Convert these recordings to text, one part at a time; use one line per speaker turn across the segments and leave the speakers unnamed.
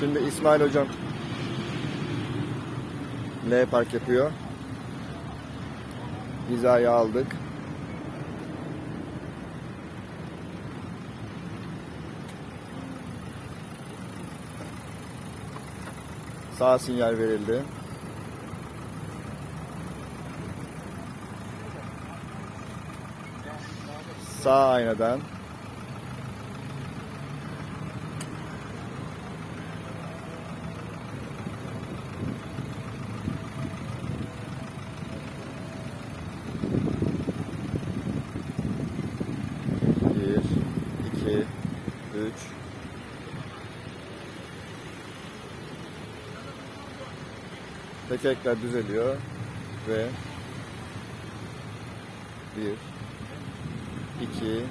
Şimdi İsmail hocam L park yapıyor. Hizayı aldık. Sağ sinyal verildi. Sağ aynadan 2 3 Tekerler düzeliyor ve 1 2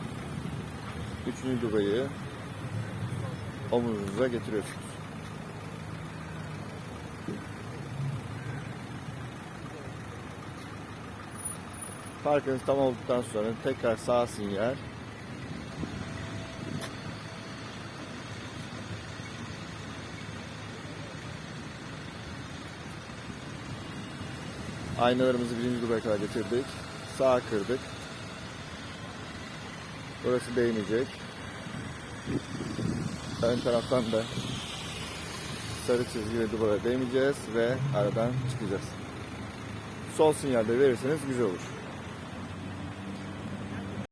3. lugayı omuzunuza getiriyorsunuz. Farkınız tam olduktan sonra tekrar sağ sinyal Aynalarımızı birinci dubaya kadar getirdik. Sağa kırdık. Burası değmeyecek. Ön taraftan da sarı çizgi ve duvara değmeyeceğiz ve aradan çıkacağız. Sol sinyalde verirseniz güzel olur.